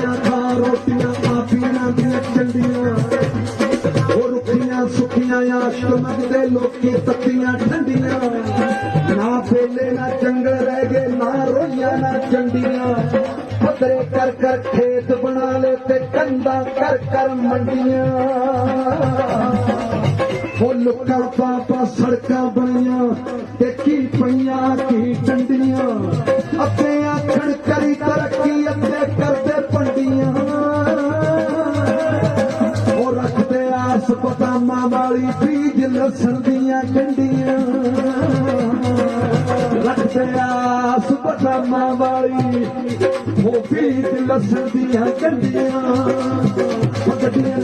ਰੁੱਖੀਆਂ ਖਾ, ਰੋਟੀਆਂ ਮਾਫੀਆਂ ਦੀਆਂ ਚੰਡੀਆਂ। ਉਹ ਰੁੱਖੀਆਂ ਸੁੱਕੀਆਂ ਆਸ਼ਕ ਮੰਗਦੇ ਲੋਕੀ ਤੱਤੀਆਂ ਠੰਡੀਆਂ। ਨਾ ਫੇਲੇ ਨਾ ਜੰਗਲ ਰਹਿ ਗਏ, ਨਾ ਰੋਈਆਂ, ਨਾ ਚੰਡੀਆਂ। ਪੱਤਰੇ ਕਰ ਕਰ ਖੇਤ ਬਣਾ ਲੈ ਤੇ ਕੰਦਾ ਕਰ ਕਰ ਮੰਡੀਆਂ। ਉਹ ਲੁੱਕਾ ਪਾਪਾ ਸੜਕਾਂ ਬਣੀਆਂ ਤੇ ਕੀ ਪਈਆਂ, ਕੀ ਟੰਡੀਆਂ। ਅੱਤੇ ਆਖਣ ਕਰੀ ਤਰੱਕੀ ਆਸ ਬਦਾਮਾਂ ਵਾਲੀ ਬੀਜ ਲਸਣ ਦੀਆਂ ਕੰਡੀਆਂ। ਰੱਖਦੇ ਆਸ ਬਦਾਮਾਂ ਵਾਲੀ ਉਹ ਬੀਜ ਲਸਣ ਦੀਆਂ ਕੰਡੀਆਂ। ਉਹ ਗੱਡੀਆਂ